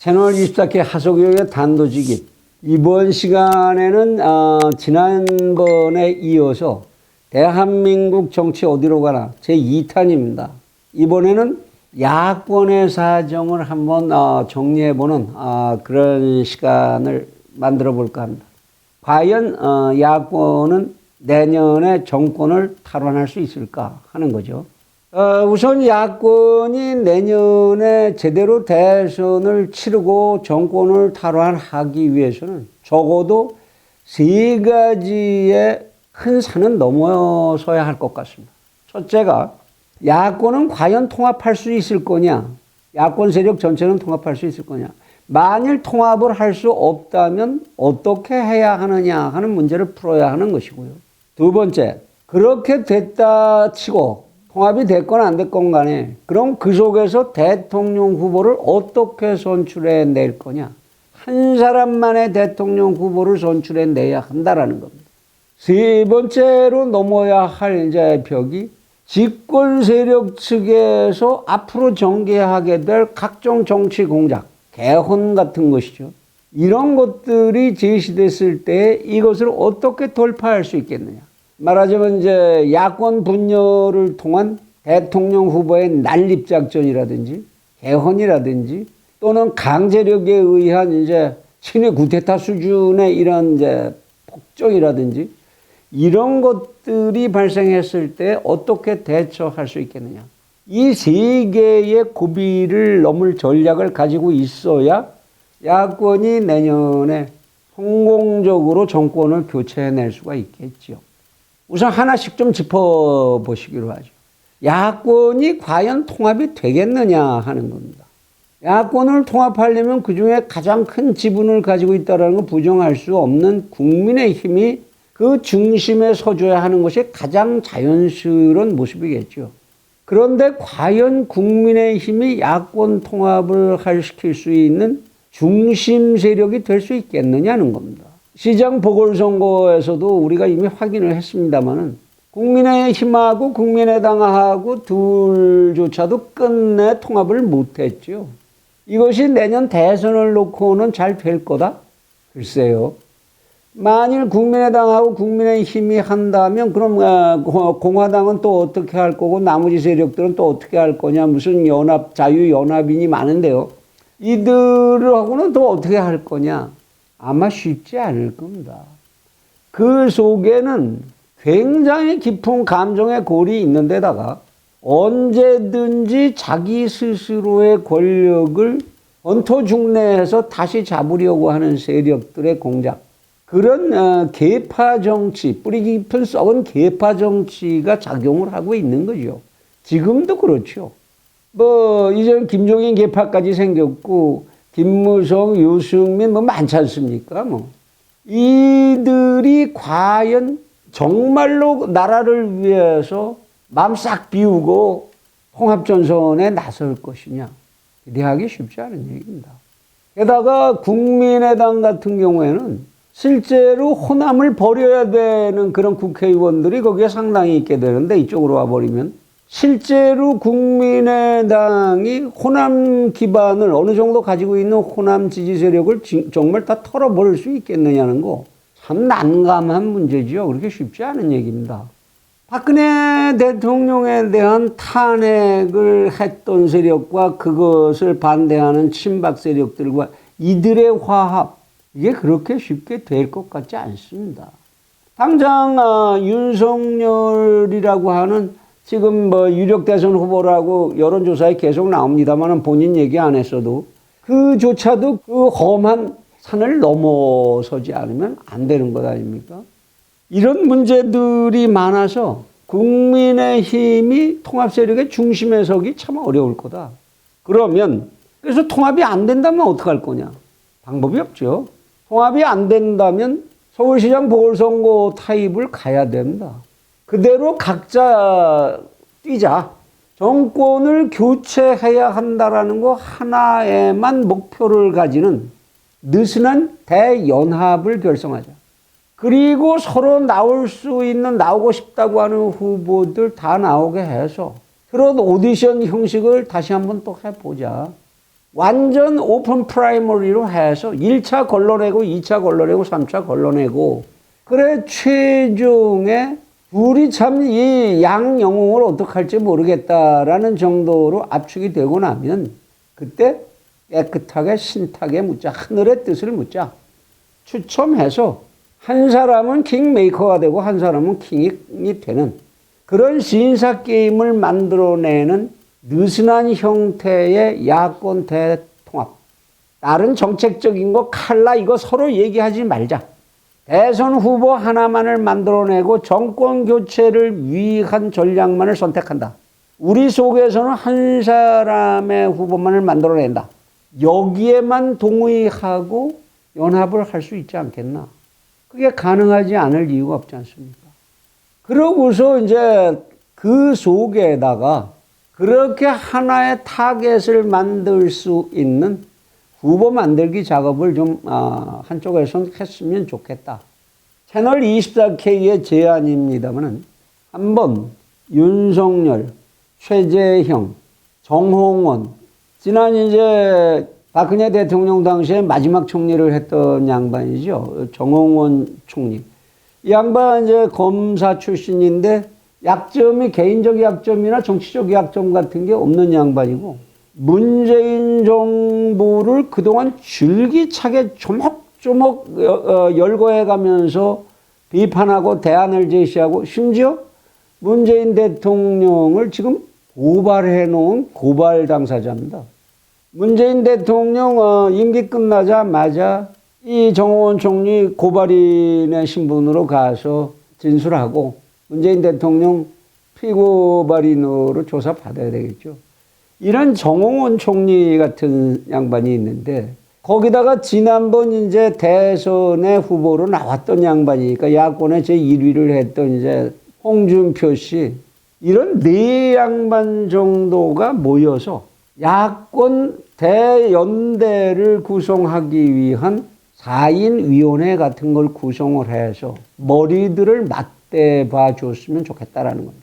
채널 24K 하소교의 단도직입. 이번 시간에는 어, 지난번에 이어서 대한민국 정치 어디로 가나 제 2탄입니다. 이번에는 야권의 사정을 한번 어, 정리해보는 어, 그런 시간을 만들어 볼까 합니다. 과연 어, 야권은 내년에 정권을 탈환할 수 있을까 하는 거죠. 어, 우선 야권이 내년에 제대로 대선을 치르고 정권을 탈환하기 위해서는 적어도 세 가지의 큰 산은 넘어서야 할 것 같습니다. 첫째가 야권은 과연 통합할 수 있을 거냐? 야권 세력 전체는 통합할 수 있을 거냐? 만일 통합을 할 수 없다면 어떻게 해야 하느냐 하는 문제를 풀어야 하는 것이고요. 두 번째, 그렇게 됐다 치고 통합이 됐건 안 됐건 간에 그럼 그 속에서 대통령 후보를 어떻게 선출해 낼 거냐. 한 사람만의 대통령 후보를 선출해 내야 한다라는 겁니다. 세 번째로 넘어야 할 이제 벽이 집권 세력 측에서 앞으로 전개하게 될 각종 정치 공작, 개헌 같은 것이죠. 이런 것들이 제시됐을 때 이것을 어떻게 돌파할 수 있겠느냐. 말하자면 이제 야권 분열을 통한 대통령 후보의 난립 작전이라든지 개헌이라든지 또는 강제력에 의한 이제 친위 구테타 수준의 이런 이제 폭정이라든지 이런 것들이 발생했을 때 어떻게 대처할 수 있겠느냐. 이 세 개의 고비를 넘을 전략을 가지고 있어야 야권이 내년에 성공적으로 정권을 교체해낼 수가 있겠죠. 우선 하나씩 좀 짚어보시기로 하죠. 야권이 과연 통합이 되겠느냐 하는 겁니다. 야권을 통합하려면 그 중에 가장 큰 지분을 가지고 있다는 건 부정할 수 없는 국민의 힘이 그 중심에 서줘야 하는 것이 가장 자연스러운 모습이겠죠. 그런데 과연 국민의 힘이 야권 통합을 할 시킬 수 있는 중심 세력이 될 수 있겠느냐는 겁니다. 시장 보궐선거에서도 우리가 이미 확인을 했습니다만은 국민의힘하고 국민의당하고 둘조차도 끝내 통합을 못했죠. 이것이 내년 대선을 놓고는 잘 될 거다? 글쎄요. 만일 국민의당하고 국민의힘이 한다면 그럼 어, 공화당은 또 어떻게 할 거고 나머지 세력들은 또 어떻게 할 거냐 무슨 연합 자유연합인이 많은데요. 이들하고는 또 어떻게 할 거냐 아마 쉽지 않을 겁니다. 그 속에는 굉장히 깊은 감정의 골이 있는 데다가 언제든지 자기 스스로의 권력을 언토중래해서 다시 잡으려고 하는 세력들의 공작 그런 어, 계파 정치, 뿌리 깊은 썩은 계파 정치가 작용을 하고 있는 거죠. 지금도 그렇죠. 뭐 이전 김종인 계파까지 생겼고 김무성, 유승민 뭐 많지 않습니까? 뭐 이들이 과연 정말로 나라를 위해서 마음 싹 비우고 통합전선에 나설 것이냐 기대하기 쉽지 않은 얘기입니다. 게다가 국민의당 같은 경우에는 실제로 호남을 버려야 되는 그런 국회의원들이 거기에 상당히 있게 되는데 이쪽으로 와버리면 실제로 국민의당이 호남 기반을 어느 정도 가지고 있는 호남 지지 세력을 지- 정말 다 털어버릴 수 있겠느냐는 거 참 난감한 문제지요. 그렇게 쉽지 않은 얘기입니다. 박근혜 대통령에 대한 탄핵을 했던 세력과 그것을 반대하는 친박 세력들과 이들의 화합 이게 그렇게 쉽게 될 것 같지 않습니다. 당장 아, 윤석열이라고 하는 지금 뭐 유력 대선 후보라고 여론조사에 계속 나옵니다만 본인 얘기 안 했어도 그조차도 그 험한 산을 넘어서지 않으면 안 되는 것 아닙니까? 이런 문제들이 많아서 국민의 힘이 통합 세력의 중심에 서기 참 어려울 거다. 그러면 그래서 통합이 안 된다면 어떡할 거냐? 방법이 없죠. 통합이 안 된다면 서울시장 보궐선거 타입을 가야 된다. 그대로 각자 뛰자. 정권을 교체해야 한다라는 거 하나에만 목표를 가지는 느슨한 대연합을 결성하자. 그리고 서로 나올 수 있는 나오고 싶다고 하는 후보들 다 나오게 해서 트롯 오디션 형식을 다시 한번 또 해보자. 완전 오픈 프라이머리로 해서 1차 걸러내고 2차 걸러내고 3차 걸러내고 그래 최종에 둘이 참이 양 영웅을 어떻게 할지 모르겠다라는 정도로 압축이 되고 나면 그때 깨끗하게 신탁에 묻자 하늘의 뜻을 묻자 추첨해서 한 사람은 킹메이커가 되고 한 사람은 킹이 되는 그런 시인사 게임을 만들어내는 느슨한 형태의 야권 대통합. 다른 정책적인 거 칼라 이거 서로 얘기하지 말자. 대선 후보 하나만을 만들어내고 정권 교체를 위한 전략만을 선택한다. 우리 속에서는 한 사람의 후보만을 만들어낸다. 여기에만 동의하고 연합을 할 수 있지 않겠나. 그게 가능하지 않을 이유가 없지 않습니까? 그러고서 이제 그 속에다가 그렇게 하나의 타겟을 만들 수 있는 후보 만들기 작업을 좀 아, 한쪽에선 했으면 좋겠다. 채널 24K의 제안입니다만은 한번 윤석열, 최재형, 정홍원, 지난 이제 박근혜 대통령 당시에 마지막 총리를 했던 양반이죠. 정홍원 총리. 이 양반 이제 검사 출신인데 약점이 개인적 약점이나 정치적 약점 같은 게 없는 양반이고 문재인 정부를 그동안 줄기차게 조목조목 어, 어, 열거해 가면서 비판하고 대안을 제시하고 심지어 문재인 대통령을 지금 고발해 놓은 고발 당사자입니다. 문재인 대통령 어, 임기 끝나자마자 이 정호원 총리 고발인의 신분으로 가서 진술하고 문재인 대통령 피고발인으로 조사받아야 되겠죠. 이런 정홍원 총리 같은 양반이 있는데 거기다가 지난번 이제 대선의 후보로 나왔던 양반이니까 야권의 제 1위를 했던 이제 홍준표 씨 이런 네 양반 정도가 모여서 야권 대연대를 구성하기 위한 4인 위원회 같은 걸 구성을 해서 머리들을 맞대봐 줬으면 좋겠다라는 겁니다.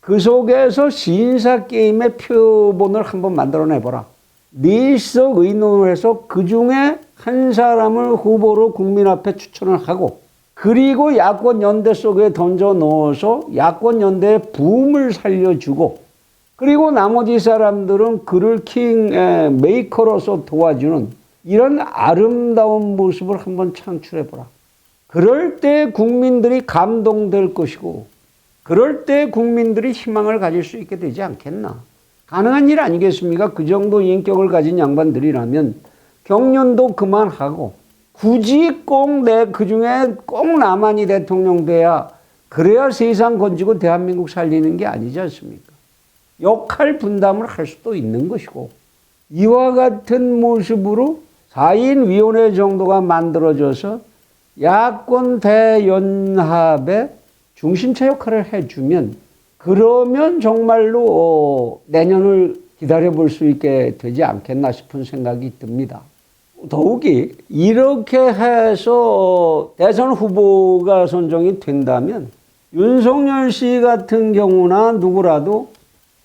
그 속에서 시인사 게임의 표본을 한번 만들어내 보라. 네석 의논을 해서 그 중에 한 사람을 후보로 국민 앞에 추천을 하고 그리고 야권 연대 속에 던져 넣어서 야권 연대의 붐을 살려주고 그리고 나머지 사람들은 그를 킹 메이커로서 도와주는 이런 아름다운 모습을 한번 창출해 보라. 그럴 때 국민들이 감동될 것이고 그럴 때 국민들이 희망을 가질 수 있게 되지 않겠나. 가능한 일 아니겠습니까? 그 정도 인격을 가진 양반들이라면 경련도 그만하고 굳이 꼭 내 그 중에 꼭 나만이 대통령 돼야 그래야 세상 건지고 대한민국 살리는 게 아니지 않습니까? 역할 분담을 할 수도 있는 것이고 이와 같은 모습으로 4인 위원회 정도가 만들어져서 야권 대연합의 중심체 역할을 해주면 그러면 정말로 어, 내년을 기다려 볼 수 있게 되지 않겠나 싶은 생각이 듭니다. 더욱이 이렇게 해서 대선 후보가 선정이 된다면 윤석열 씨 같은 경우나 누구라도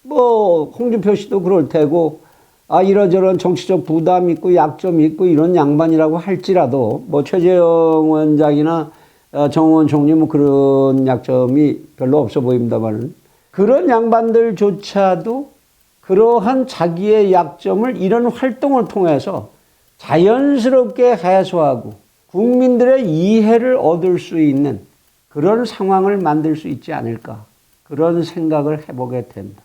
뭐 홍준표 씨도 그럴 테고 아 이러저런 정치적 부담 있고 약점 있고 이런 양반이라고 할지라도 뭐 최재형 원장이나 어, 정원 총리 뭐 그런 약점이 별로 없어 보입니다만 그런 양반들조차도 그러한 자기의 약점을 이런 활동을 통해서 자연스럽게 해소하고 국민들의 이해를 얻을 수 있는 그런 상황을 만들 수 있지 않을까 그런 생각을 해보게 된다.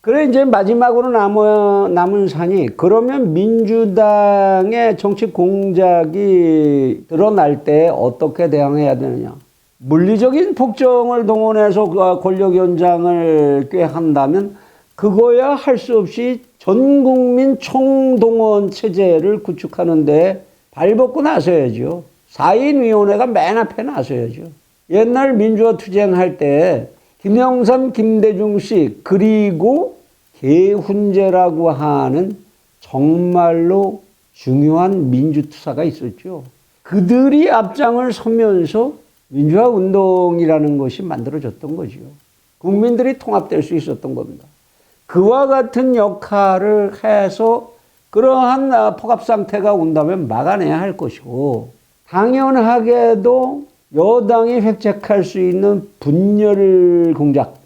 그래 이제 마지막으로 남은 남은 산이 그러면 민주당의 정치 공작이 드러날 때 어떻게 대응해야 되느냐? 물리적인 폭정을 동원해서 그 권력 연장을 꾀한다면 그거야 할 수 없이 전 국민 총동원 체제를 구축하는데 발벗고 나서야죠. 4인 위원회가 맨 앞에 나서야죠. 옛날 민주화 투쟁할 때 김영삼, 김대중 씨 그리고 개훈제라고 하는 정말로 중요한 민주투사가 있었죠. 그들이 앞장을 서면서 민주화 운동이라는 것이 만들어졌던 거죠. 국민들이 통합될 수 있었던 겁니다. 그와 같은 역할을 해서 그러한 아, 폭압 상태가 온다면 막아내야 할 것이고 당연하게도 여당이 획책할 수 있는 분열 공작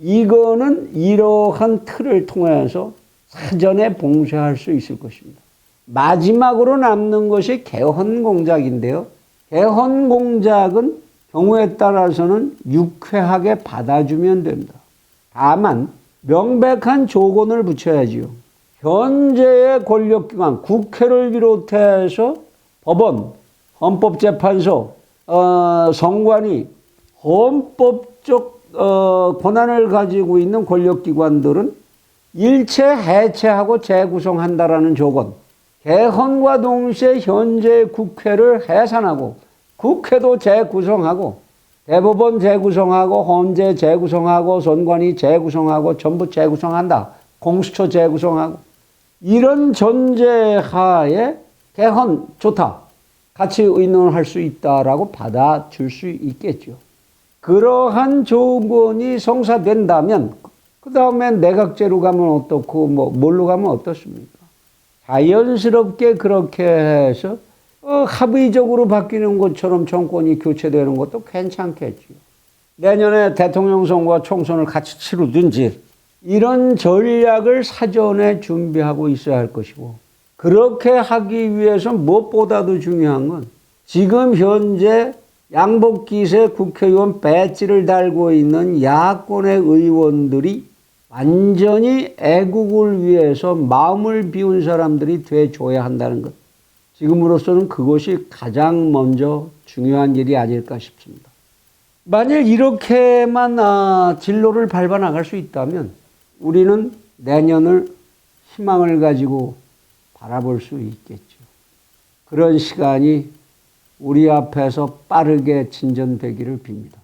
이거는 이러한 틀을 통해서 사전에 봉쇄할 수 있을 것입니다. 마지막으로 남는 것이 개헌 공작인데요. 개헌 공작은 경우에 따라서는 유쾌하게 받아주면 됩니다. 다만 명백한 조건을 붙여야지요. 현재의 권력기관 국회를 비롯해서 법원, 헌법재판소, 어, 성관이 헌법적 어, 권한을 가지고 있는 권력기관들은 일체 해체하고 재구성한다라는 조건. 개헌과 동시에 현재 국회를 해산하고 국회도 재구성하고 대법원 재구성하고 헌재 재구성하고 선관위 재구성하고 전부 재구성한다. 공수처 재구성하고 이런 전제 하에 개헌 좋다. 같이 의논할 수 있다라고 받아줄 수 있겠죠. 그러한 조건이 성사된다면 그 다음에 내각제로 가면 어떻고 뭐 뭘로 가면 어떻습니까? 자연스럽게 그렇게 해서 어, 합의적으로 바뀌는 것처럼 정권이 교체되는 것도 괜찮겠죠. 내년에 대통령 선거와 총선을 같이 치르든지 이런 전략을 사전에 준비하고 있어야 할 것이고 그렇게 하기 위해서 무엇보다도 중요한 건 지금 현재 양복기세 국회의원 배지를 달고 있는 야권의 의원들이 완전히 애국을 위해서 마음을 비운 사람들이 돼줘야 한다는 것. 지금으로서는 그것이 가장 먼저 중요한 일이 아닐까 싶습니다. 만일 이렇게만 아, 진로를 밟아 나갈 수 있다면 우리는 내년을 희망을 가지고 바라볼 수 있겠죠. 그런 시간이 우리 앞에서 빠르게 진전되기를 빕니다.